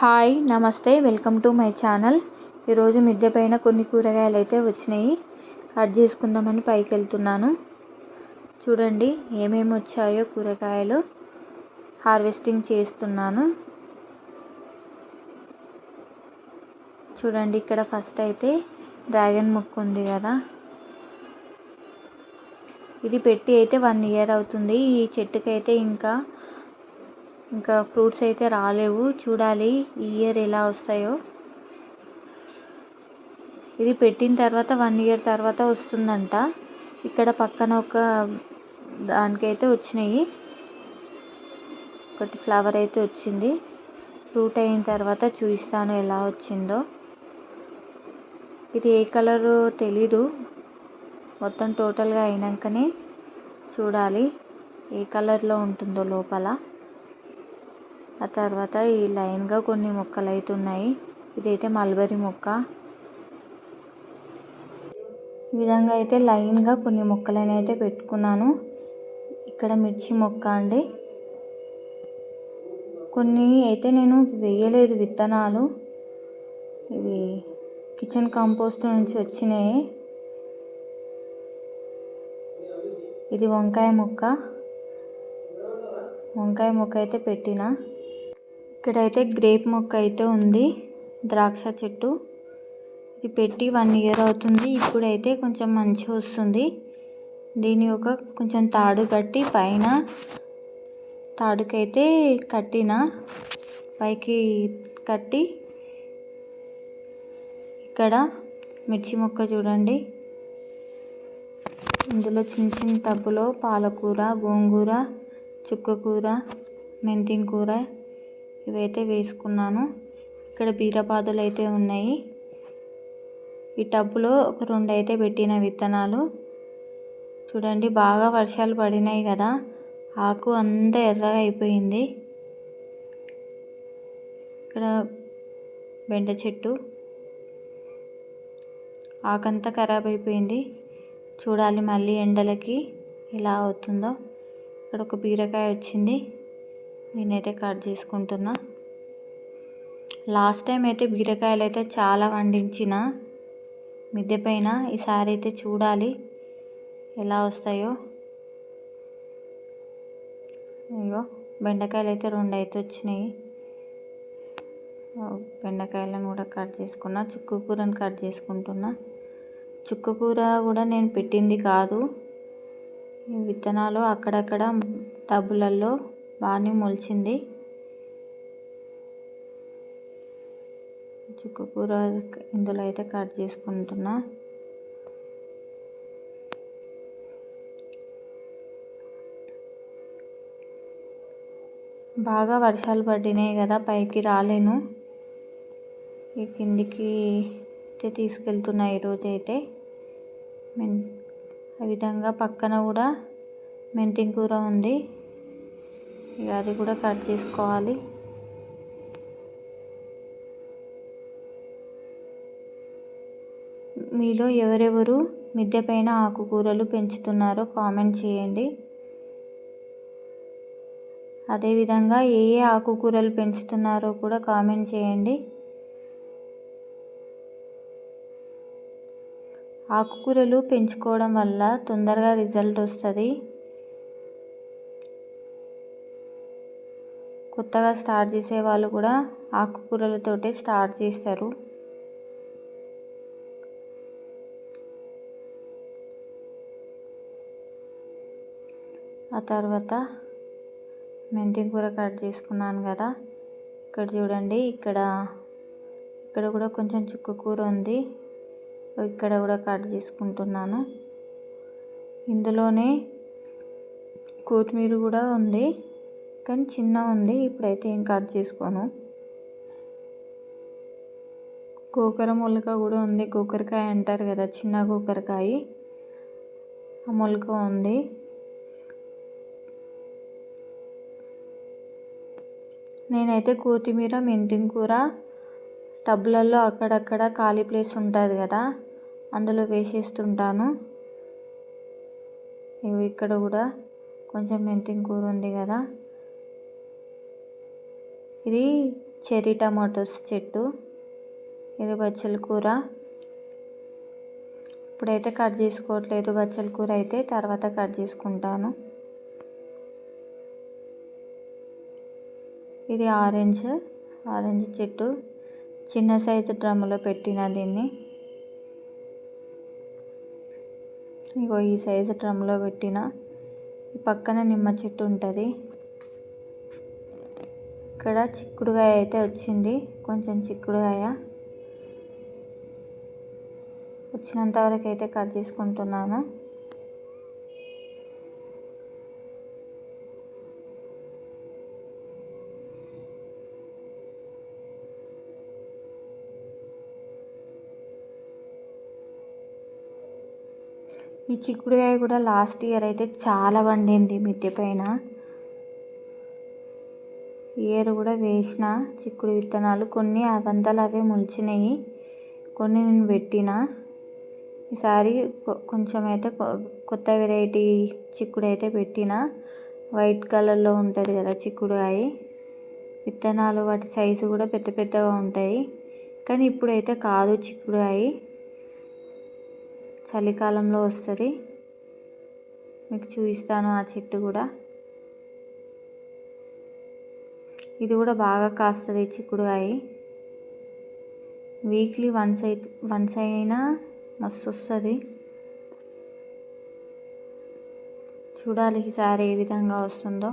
Hi నమస్తే welcome to my channel. ఈరోజు మిద్దె పైన కొన్ని కూరగాయలు అయితే వచ్చినాయి. కట్ చేసుకుందామని పైకి వెళ్తున్నాను చూడండి ఏమేమి వచ్చాయో కూరగాయలు. హార్వెస్టింగ్ చేస్తున్నాను. చూడండి ఇక్కడ ఫస్ట్ అయితే డ్రాగన్ ముక్కు ఉంది కదా. ఇది పెట్టి అయితే వన్ ఇయర్ అవుతుంది. ఈ చెట్టుకైతే ఇంకా ఇంకా ఫ్రూట్స్ అయితే రాలేవు. చూడాలి ఈ ఇయర్ ఎలా వస్తాయో. ఇది పెట్టిన తర్వాత వన్ ఇయర్ తర్వాత వస్తుందంట. ఇక్కడ పక్కన ఒక దానికైతే వచ్చినాయి. ఒకటి ఫ్లవర్ అయితే వచ్చింది. ఫ్రూట్ అయిన తర్వాత చూపిస్తాను ఎలా వచ్చిందో. ఇది ఏ కలరు తెలీదు. మొత్తం టోటల్గా అయినాకనే చూడాలి ఏ కలర్లో ఉంటుందో లోపల. ఆ తర్వాత ఈ లైన్గా కొన్ని మొక్కలు అయితే ఉన్నాయి ఇదైతే మల్బరీ మొక్క. ఈ విధంగా అయితే లైన్గా కొన్ని మొక్కలను అయితే పెట్టుకున్నాను. ఇక్కడ మిర్చి మొక్క అండి. కొన్ని అయితే నేను వేయలేదు విత్తనాలు. ఇవి కిచెన్ కంపోస్ట్ నుంచి వచ్చినాయి. ఇది వంకాయ మొక్క. వంకాయ మొక్క అయితే పెట్టిన. ఇక్కడైతే గ్రేప్ మొక్క అయితే ఉంది ద్రాక్ష చెట్టు. ఇది పెట్టి వన్ ఇయర్ అవుతుంది ఇప్పుడైతే కొంచెం మంచిగా వస్తుంది. దీని ఒక కొంచెం తాడు కట్టి పైన తాడుకైతే కట్టిన పైకి కట్టి ఇక్కడ మిర్చి మొక్క చూడండి. ఇందులో చిన్న చిన్న టబ్బులో పాలకూర గోంగూర చుక్కకూర మెంతిన కూర ఇవైతే వేసుకున్నాను. ఇక్కడ బీరపాదులు అయితే ఉన్నాయి. ఈ టబ్బులో ఒక రెండు అయితే పెట్టిన విత్తనాలు. చూడండి బాగా వర్షాలు పడినాయి కదా. ఆకు అంతా ఎర్రగా అయిపోయింది. ఇక్కడ బెండ చెట్టు. ఆకంతా ఖరాబ్ అయిపోయింది. చూడాలి మళ్ళీ ఎండలకి ఎలా అవుతుందో. ఇక్కడ ఒక బీరకాయ వచ్చింది. నేనైతే కట్ చేసుకుంటున్నా. లాస్ట్ టైం అయితే బీరకాయలు అయితే చాలా పండించిన మిద్దె పైన ఈసారి అయితే చూడాలి ఎలా వస్తాయో. అయ్యో బెండకాయలు అయితే రెండు అయితే వచ్చినాయి. బెండకాయలను కూడా కట్ చేసుకున్నా. చుక్కు కూరని కట్ చేసుకుంటున్నా. చుక్కు కూర కూడా నేను పెట్టింది కాదు. విత్తనాలు అక్కడక్కడ టబ్బులలో బాగానే మొలిచింది. చుక్కకూర ఇందులో అయితే కట్ చేసుకుంటున్నా. బాగా వర్షాలు పడినాయి కదా పైకి రాలేను. ఈ కిందికి అయితే తీసుకెళ్తున్నా ఈరోజు అయితే. ఆ విధంగా పక్కన కూడా మెంతి కూర ఉంది. ఇక అది కూడా కట్ చేసుకోవాలి. మీలో ఎవరెవరు మిద్దె పైన ఆకుకూరలు పెంచుతున్నారో కామెంట్ చేయండి. అదేవిధంగా ఏ ఏ ఆకుకూరలు పెంచుతున్నారో కూడా కామెంట్ చేయండి. ఆకుకూరలు పెంచుకోవడం వల్ల తొందరగా రిజల్ట్ వస్తుంది. కొత్తగా స్టార్ట్ చేసే వాళ్ళు కూడా ఆకుకూరలతోటే స్టార్ట్ చేస్తారు. ఆ తర్వాత మెంతి కూర కట్ చేసుకున్నాను కదా. ఇక్కడ చూడండి ఇక్కడ ఇక్కడ కూడా కొంచెం చుక్కు కూర ఉంది. ఇక్కడ కూడా కట్ చేసుకుంటున్నాను. ఇందులోనే కొత్తిమీర కూడా ఉంది. కానీ చిన్న ఉంది ఇప్పుడైతే ఏం కట్ చేసుకోను. గోకర మొలక కూడా ఉంది గోకరకాయ అంటారు కదా చిన్న గోకరకాయ ఆ మొలక ఉంది. నేనైతే కొత్తిమీర మెంతి కూర టబ్లలో అక్కడక్కడ ఖాళీ ప్లేస్ ఉంటుంది కదా అందులో వేసేస్తుంటాను. ఇక్కడ కూడా కొంచెం మెంతి కూర ఉంది కదా. ఇది చెర్రీ టమాటోస్ చెట్టు. ఇది బచ్చల కూర. ఇప్పుడైతే కట్ చేసుకోవట్లేదు బచ్చల కూర అయితే తర్వాత కట్ చేసుకుంటాను. ఇది ఆరెంజ్ ఆరెంజ్ చెట్టు. చిన్న సైజు డ్రమ్ములో పెట్టిన దీన్ని. ఇగో ఈ సైజు డ్రమ్లో పెట్టిన. పక్కన నిమ్మ చెట్టు ఉంటుంది. ఇక్కడ చిక్కుడుకాయ అయితే వచ్చింది. కొంచెం చిక్కుడుకాయ వచ్చినంత వరకు అయితే కట్ చేసుకుంటున్నాను. ఈ చిక్కుడుకాయ కూడా లాస్ట్ ఇయర్ అయితే చాలా పండింది మిద్దె పైన. ఏరు కూడా వేసిన చిక్కుడు విత్తనాలు కొన్ని అవంతలు అవే మొలిచినాయి. కొన్ని నేను పెట్టిన. ఈసారి కొంచెం అయితే కొత్త వెరైటీ చిక్కుడు అయితే పెట్టిన. వైట్ కలర్లో ఉంటుంది కదా చిక్కుడుకాయ. విత్తనాలు వాటి సైజు కూడా పెద్ద పెద్దగా ఉంటాయి. కానీ ఇప్పుడైతే కాదు చిక్కుడుకాయ. చలికాలంలో వస్తుంది. మీకు చూపిస్తాను ఆ చెట్టు కూడా. ఇది కూడా బాగా కాస్తుంది చిక్కుడుకాయ. వీక్లీ వన్స్ అయితే వన్స్ అయినా మస్తు వస్తుంది చూడాలి ఈసారి ఏ విధంగా వస్తుందో.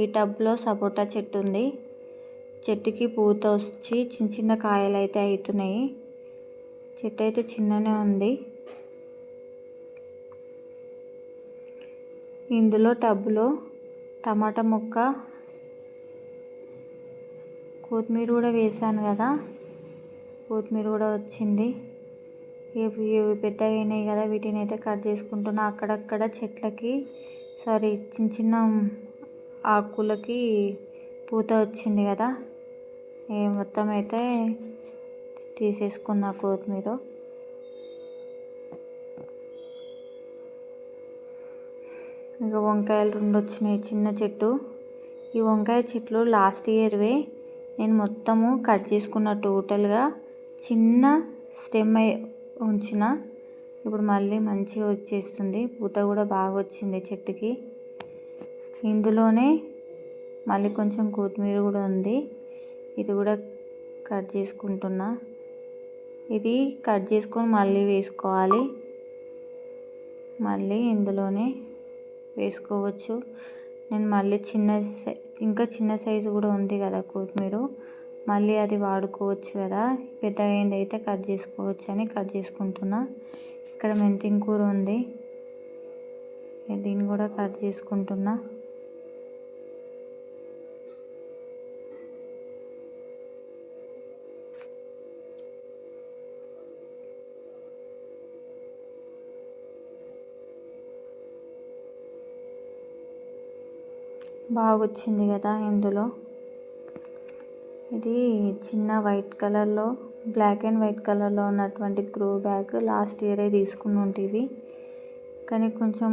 ఈ టబ్లో సపోటా చెట్టు ఉంది. చెట్టుకి పూత వచ్చి చిన్న చిన్న కాయలు అయితే అవుతున్నాయి చెట్టు అయితే చిన్ననే ఉంది. ఇందులో టబ్లో టమాటా మొక్క కొత్తిమీర కూడా వేసాను కదా. కొత్తిమీర కూడా వచ్చింది. ఇవి ఇవి అయినాయి కదా వీటిని అయితే కట్ చేసుకుంటున్నా. అక్కడక్కడ చెట్లకి సారీ చిన్న చిన్న ఆకులకి పూత వచ్చింది కదా. ఈ మొత్తం అయితే తీసేసుకున్న కొత్తిమీర. ఇంకా వంకాయలు రెండు వచ్చినాయి చిన్న చెట్టు. ఈ వంకాయ చెట్లు లాస్ట్ ఇయర్వే నేను మొత్తము కట్ చేసుకున్న టోటల్గా చిన్న స్టెమ్ ఉంచిన ఇప్పుడు మళ్ళీ మంచిగా వచ్చేస్తుంది. పూత కూడా బాగా వచ్చింది చెట్టుకి. ఇందులోనే మళ్ళీ కొంచెం కొత్తిమీర కూడా ఉంది. ఇది కూడా కట్ చేసుకుంటున్నా. ఇది కట్ చేసుకొని మళ్ళీ వేసుకోవాలి. మళ్ళీ ఇందులోనే వేసుకోవచ్చు. నేను మళ్ళీ చిన్న ఇంకా చిన్న సైజు కూడా ఉంది కదా కొత్తిమీర. మళ్ళీ అది వాడుకోవచ్చు కదా. పెద్దగా అయింది అయితే కట్ చేసుకోవచ్చు అని కట్ చేసుకుంటున్నా. ఇక్కడ మెంతి కూర ఉంది. దీన్ని కూడా కట్ చేసుకుంటున్నా. బాగా వచ్చింది కదా ఇందులో. ఇది చిన్న వైట్ కలర్లో బ్లాక్ అండ్ వైట్ కలర్లో ఉన్నటువంటి గ్రో బ్యాగ్ లాస్ట్ ఇయరే తీసుకుని ఉంటుంది కానీ కొంచెం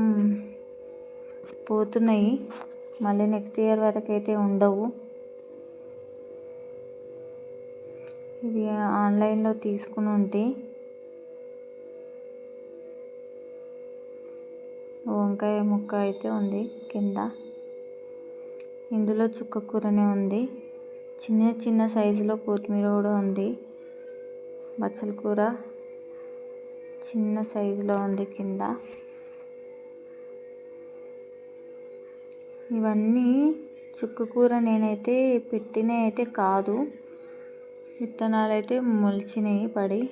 పోతున్నాయి. మళ్ళీ నెక్స్ట్ ఇయర్ వరకు అయితే ఉండవు. ఇది ఆన్లైన్లో తీసుకుని ఉంటే వంకాయ ముక్క అయితే ఉంది కింద. ఇందులో చుక్క కూరనే ఉంది. చిన్న చిన్న సైజులో కొత్తిమీర కూడా ఉంది. బచ్చల కూర చిన్న సైజులో ఉంది కింద. ఇవన్నీ చుక్క కూర నేనైతే పెట్టినవి అయితే కాదు. విత్తనాలు అయితే మొలిచినాయి పడి.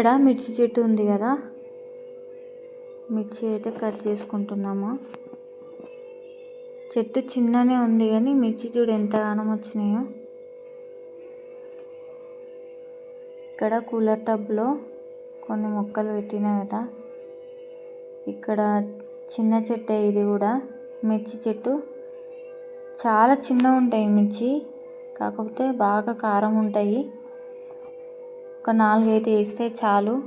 ఇక్కడ మిర్చి చెట్టు ఉంది కదా. మిర్చి అయితే కట్ చేసుకుంటున్నాము. చెట్టు చిన్ననే ఉంది కానీ మిర్చి చూడు ఎంతగానో వచ్చినాయో. ఇక్కడ కూలర్ టబ్లో కొన్ని మొక్కలు పెట్టినా కదా. ఇక్కడ చిన్న చెట్టే ఇది కూడా. మిర్చి చెట్టు. చాలా చిన్నగా ఉంటాయి మిర్చి. కాకపోతే బాగా కారం ఉంటాయి. ఒక నాలుగైతే వేస్తే చాలు.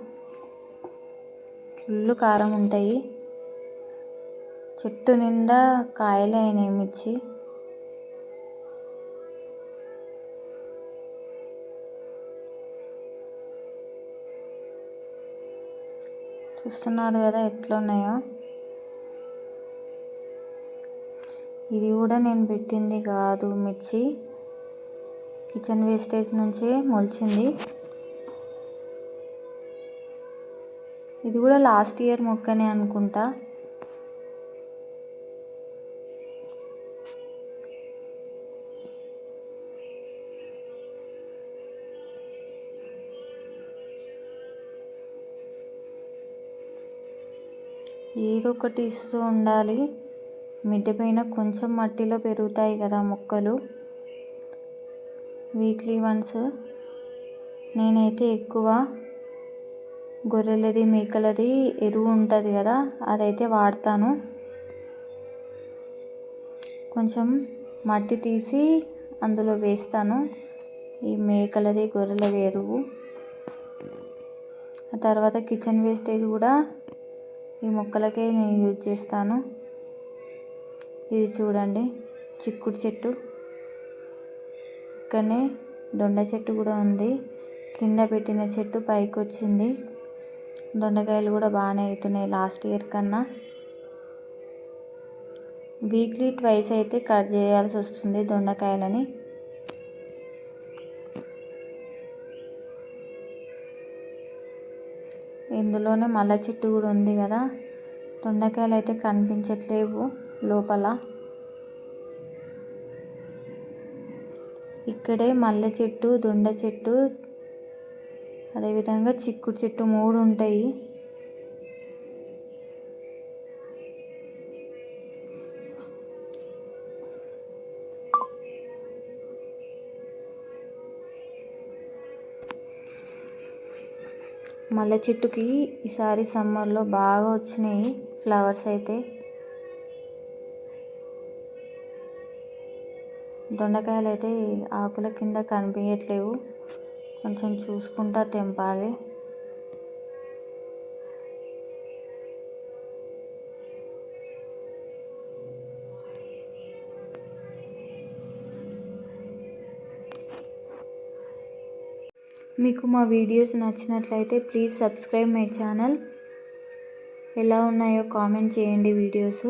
ఫుల్ కారం ఉంటాయి. చెట్టు నిండా కాయలే అయినాయి మిర్చి. చూస్తున్నారు కదా ఎట్లున్నాయో. ఇది కూడా నేను పెట్టింది కాదు మిర్చి. కిచెన్ వేస్టేజ్ నుంచే మొలిచింది. ఇది కూడా లాస్ట్ ఇయర్ మొక్కనే అనుకుంటా. ఏదో ఒకటి ఇస్తూ ఉండాలి. మిద్దె పైన కొంచెం మట్టిలో పెరుగుతాయి కదా మొక్కలు. వీక్లీ వన్స్ నేనైతే ఎక్కువ గొర్రెలది మేకలది ఎరువు ఉంటుంది కదా అదైతే వాడతాను. కొంచెం మట్టి తీసి అందులో వేస్తాను. ఈ మేకలది గొర్రెలది ఎరువు. ఆ తర్వాత కిచెన్ వేస్టేజ్ కూడా ఈ మొక్కలకే నేను యూజ్ చేస్తాను. ఇది చూడండి చిక్కుడు చెట్టు. ఇక్కడనే దొండ చెట్టు కూడా ఉంది. కింద పెట్టిన చెట్టు పైకి వచ్చింది దొండకాయలు కూడా బాగానే అవుతున్నాయి లాస్ట్ ఇయర్ కన్నా. వీక్లీ ట్వైస్ అయితే కట్ చేయాల్సి వస్తుంది దొండకాయలని. ఇందులోనే మల్లె చెట్టు కూడా ఉంది కదా. దొండకాయలు అయితే కనిపించట్లేవు లోపల. ఇక్కడే మల్లె చెట్టు దొండ చెట్టు అదేవిధంగా చిక్కుడు చెట్టు మూడు ఉంటాయి. మల్లె చెట్టుకి ఈసారి సమ్మర్లో బాగా వచ్చినాయి ఫ్లవర్స్ అయితే. దొండకాయలు అయితే ఆకుల కింద కనిపించట్లేవు. కొంచెం చూసుకుంటా తెంపాలి. మీకు మా వీడియోస్ నచ్చినట్లయితే ప్లీజ్ సబ్స్క్రైబ్ మై ఛానల్. ఎలా ఉన్నాయో కామెంట్ చేయండి వీడియోస్.